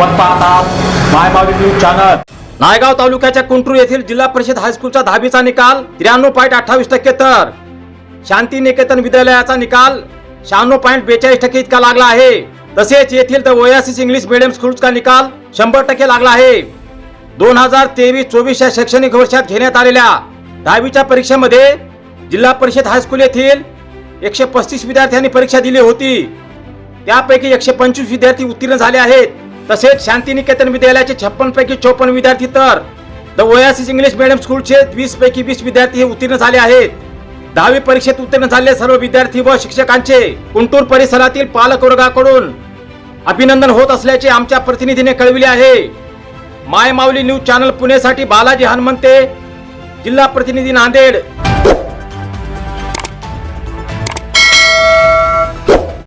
आपण पाहतात माय news channel. Naigaon तालुक्याच्या कुंटरू येथील जिल्हा परिषद हायस्कूलचा दहावीचा निकाल त्र्याण्णव पॉईंट अठ्ठावीस टक्के तर. शांती निकेतन विद्यालयाचा निकाल शहाण्णव पॉईंट बेचाळीस टक्के इतका लागला आहे. तसेच येथील तर ओयासिस इंग्लिश मिडियम स्कूलचा निकाल शंभर टक्के लागला आहे. दोन हजार तेवीस चोवीस या शैक्षणिक वर्षात घेण्यात आलेल्या दहावीच्या परीक्षेमध्ये जिल्हा परिषद हायस्कूल येथील एकशे पस्तीस विद्यार्थ्यांनी परीक्षा दिली होती. त्यापैकी एकशे पंचवीस विद्यार्थी उत्तीर्ण झाले आहेत. तसेच शांतिनिकेतन विद्यालयाचे छप्पन पैकी चोपन्न विद्यार्थी तर द ओयासिस इंग्लिश मिडियम स्कूलचे वीस पैकी वीस विद्यार्थी हे उत्तीर्ण झाले आहेत. दहावी परीक्षेत उत्तीर्ण झालेले सर्व विद्यार्थी व शिक्षकांचे कुंटूर परिसरातील पालक वर्गाकडून अभिनंदन होत असल्याचे आमच्या प्रतिनिधीने कळविले आहे. माय माऊली न्यूज चॅनल पुणेसाठी बालाजी हनुमंते जिल्हा प्रतिनिधी नांदेड.